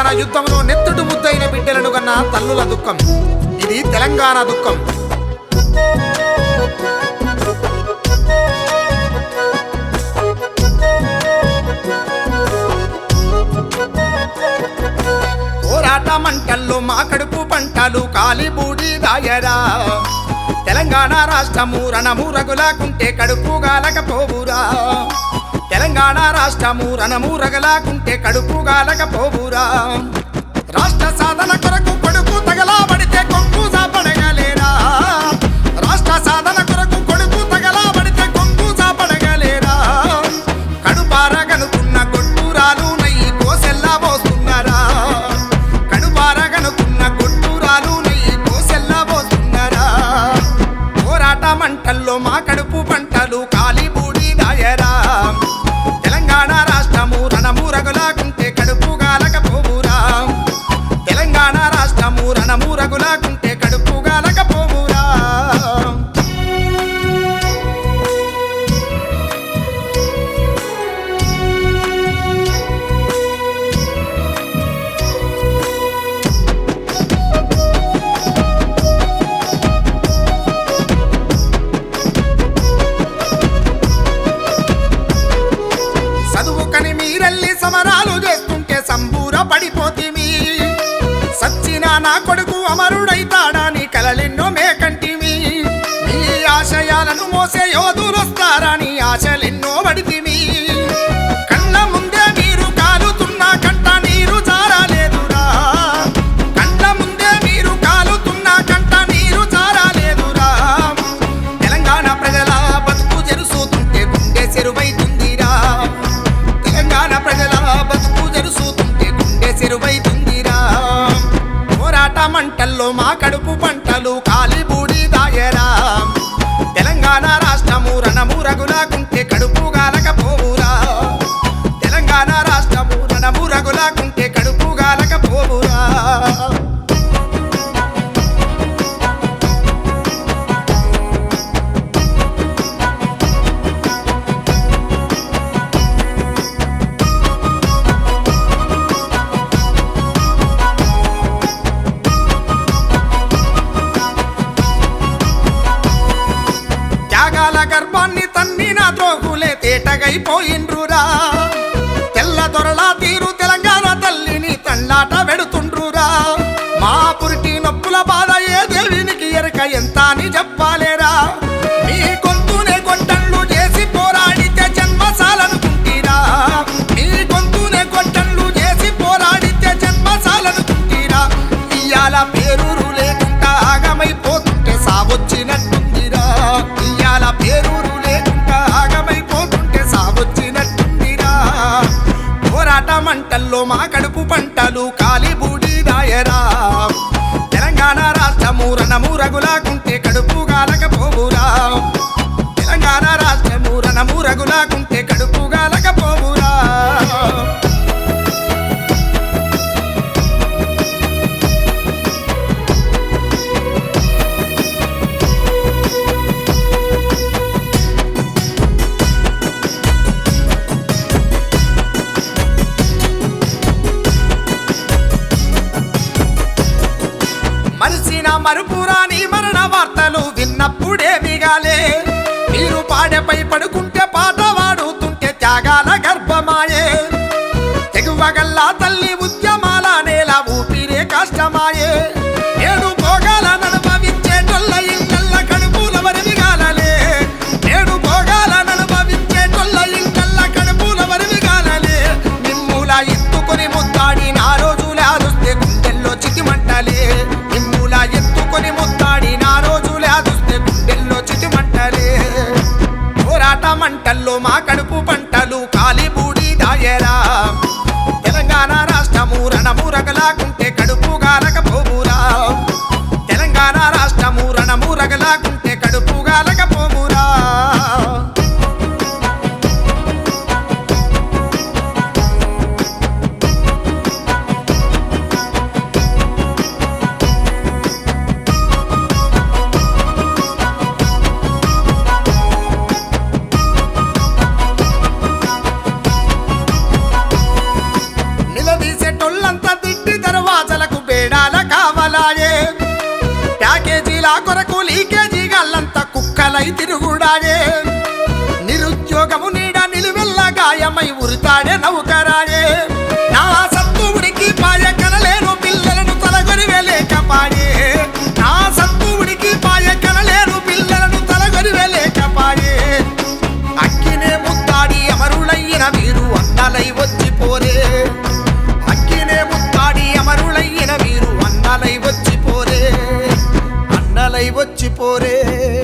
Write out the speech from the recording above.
తెలంగాణ యుద్ధంలో నెత్తుడు ముద్దైన బిడ్డలను కన్నా తల్లుల దుఃఖం. ఇది తెలంగాణ దుఃఖం. పోరాట మంటల్లో మా కడుపు పంటలు కాలిబూడి దాయరా. తెలంగాణ రాష్ట్రము రణము రగులాకుంటే కడుపు గాలకపోవురా. తెలంగాణ రాష్ట్రము రణము రగలాకుంటే కడుపు గాలకపోవురా రాష్ట్ర సాధన కొరకు పడిపోతిమి. సచ్చిన నా కొడుకు అమరుడైతాడని కలలెన్నో మేకంటిమి. మీ ఆశయాలను మోసే యోధులొస్తారని ఆశలెన్నో పడితిమి పంటలు కాలిబూడి దాయరా తెలంగాణ రాష్ట్రము రణము రగులాకుంటే త్యాగాల గర్భాన్ని తన్నిన ద్రోగులే తేటగైపోయిండ్రురా తెల్ల దొరలా తీరు తెలంగాణ తల్లిని తండాట పెడుతుండ్రురా. మా పురిటి నొప్పుల బాధ ఏ దేవినికి ఎరక ఎంత అని చెప్పాలేరా. మరుపురాని మరణ వార్తలు విన్నప్పుడే మిగాలే. మీరు పాడెపై పడుకుంటే పాట వాడుతుంటే త్యాగాల గర్భమాయే. తెగువగల్లా తల్లి ఉద్యమాల నేల ఊపిరే కష్టమాయే. మంటల్లో మా కడుపు పంటలు కాలిబూడి దాయరా తెలంగాణ రాష్ట్రము రణము రగలాకుంటే కడుపు గాలకపోవురా. తెలంగాణ రాష్ట్రము రణము రగలాకుంటే కడుపు గాలక లీలా కొరకు లీకేజీ గల్లంతా కుక్కలై తిరుగుడాయే నిరుద్యోగము నీడ నిలువెల్ల గాయమై ఉరుతాడే నౌకరాయే నా సత్తువుడికి పాయ కనలేను పిల్లలను తలగొని లేకపాయే నా సత్తువుడికి పాయ కనలేను పిల్లలను తలగొని లేకపాయే అక్కినే ముత్తాడి అమరులయ్యిన మీరు అన్నలై వచ్చిపోరే. అమరులయ్యిన మీరు